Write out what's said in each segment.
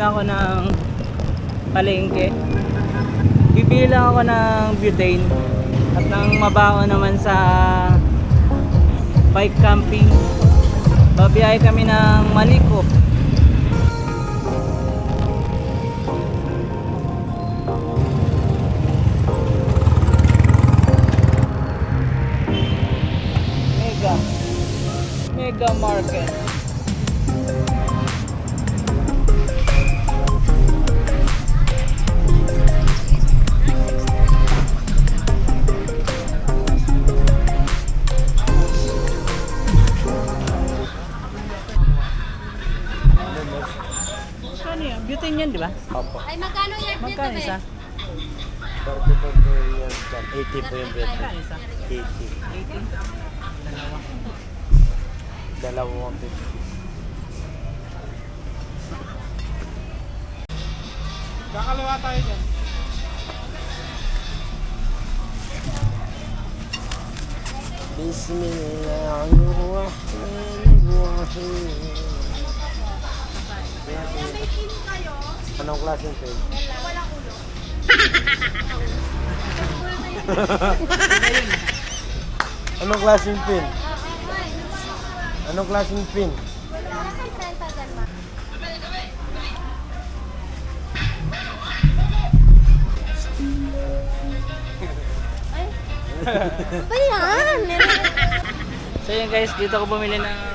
muna ako ng palengke. Bibili lang ako ng butane at ng mabaho naman sa bike camping. Babiyahe kami ng Maliko. Mega. Mega Market. Ano yan? Yan, di ba? Opo. Ay, magkano yan dito, Magkano isa? 30 po po yan dyan. 80 po yung bread. Magkano isa? 80. 18? Dalawa. Dalawang 50. Kakalawa tayo dyan. Bismillahirrahmanirrahim. Anong klaseng? Anong klaseng pin? Anong klaseng pin? Wala kang 30 dyan, ma. Ay. Ano ba yan? So yun guys, dito ako bumili ng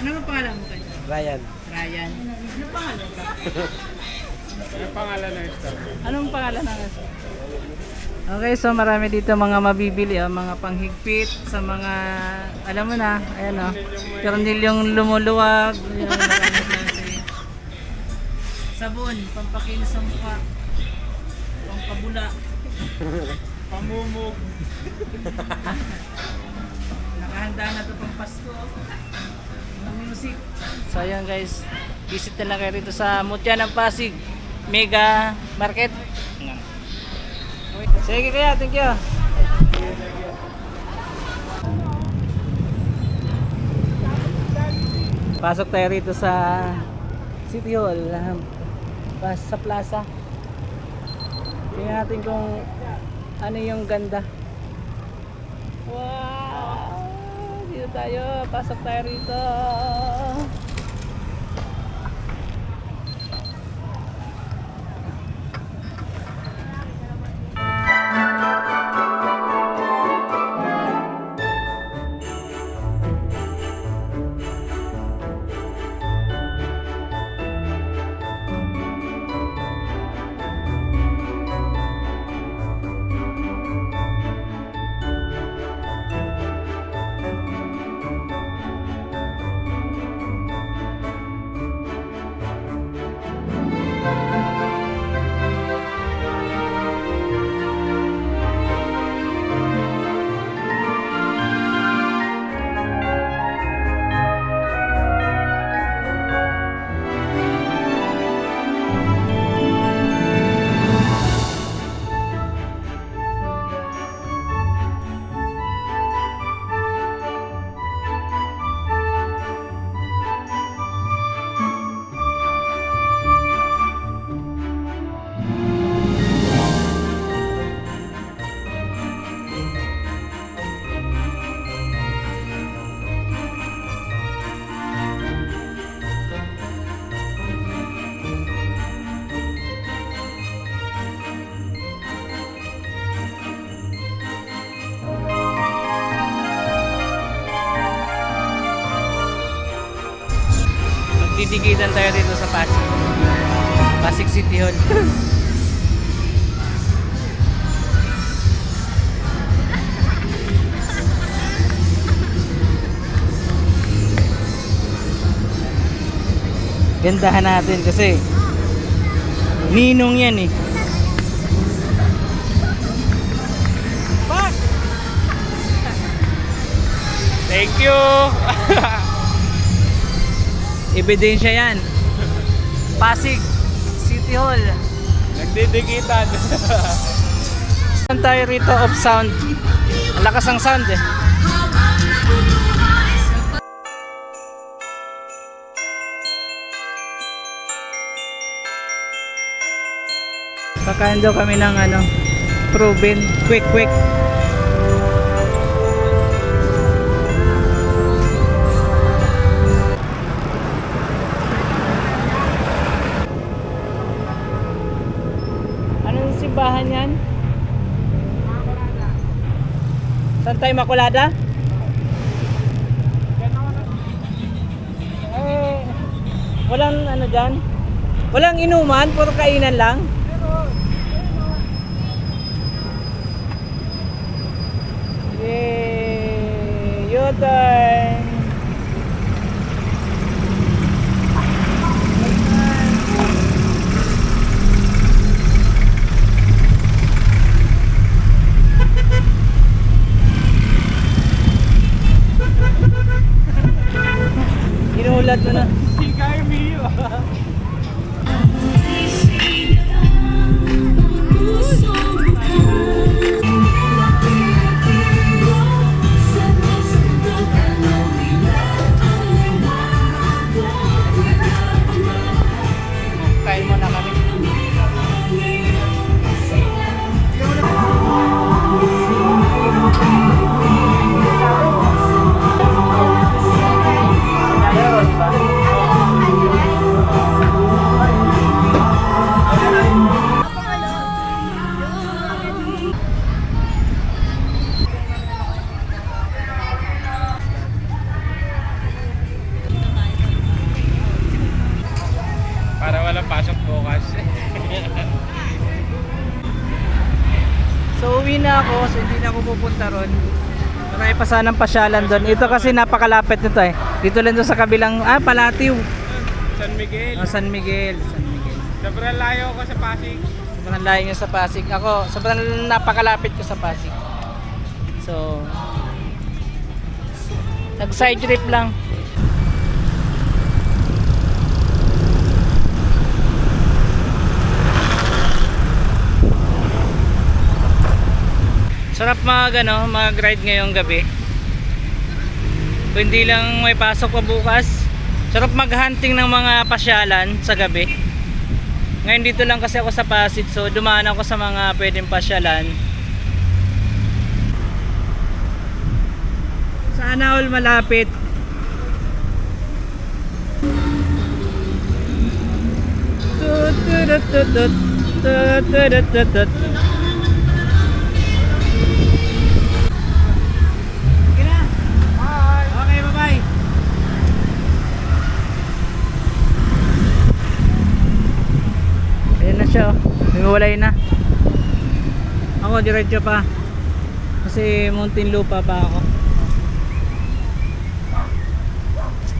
Ano ang pangalan mo kayo? Ryan. Ryan. Ano pangalan ka? Yung pangalan ng star. Anong pangalan ng Okay, so marami dito mga mabibili, oh, mga panghigpit sa mga, alam mo na, ayan oh, karnilyong lumuluwag, yun ang maraming klase. Sabon, pampakinis sa mukha, pampabula, Pamumog. nakahanda na to pang Pasko. Music. So ayan guys, visit na lang kayo rito sa Mutya ng Pasig, Mega Market. Sige kaya, thank you. Pasok tayo rito sa City Hall, sa plaza. Tingnan natin kung ano yung ganda. Wow! Tayo, pasok tayo rito. Magdidikitan tayo dito sa Pasig. Pasig City Hall. Gandahan natin kasi ninong yan eh. Thank you! Ebidensya yan. Pasig City Hall. Nagdidikitan. Saan tayo rito of sound? Ang lakas ng sound eh. Kakain kami ng ano, proven quick quick. Simbahan yan? Saan tayo? Eh, walang ano dyan? Walang inuman, puro kainan lang? Yay! U-turn! Inuulat mo na. Pupunta ron. Marami pa sanang pasyalan doon. Ito kasi napakalapit nito eh. Dito lang doon sa kabilang, ah, Palatiw. San Miguel. Oh, San Miguel. San Miguel. Sobrang layo ko sa Pasig. Sobrang layo niya sa Pasig. Ako, sobrang napakalapit ko sa Pasig. So, nag side trip lang. Sarap mag ano, mag-ride ngayong gabi. Kung hindi lang may pasok pa bukas, sarap mag-hunting ng mga pasyalan sa gabi. Ngayon dito lang kasi ako sa Pasig so dumaan ako sa mga pwedeng pasyalan. Sana all malapit. Tut, tut, tut, tut, tut, tut, tut, Humiwalay na. Ako diretso pa. Kasi Muntinlupa pa ako.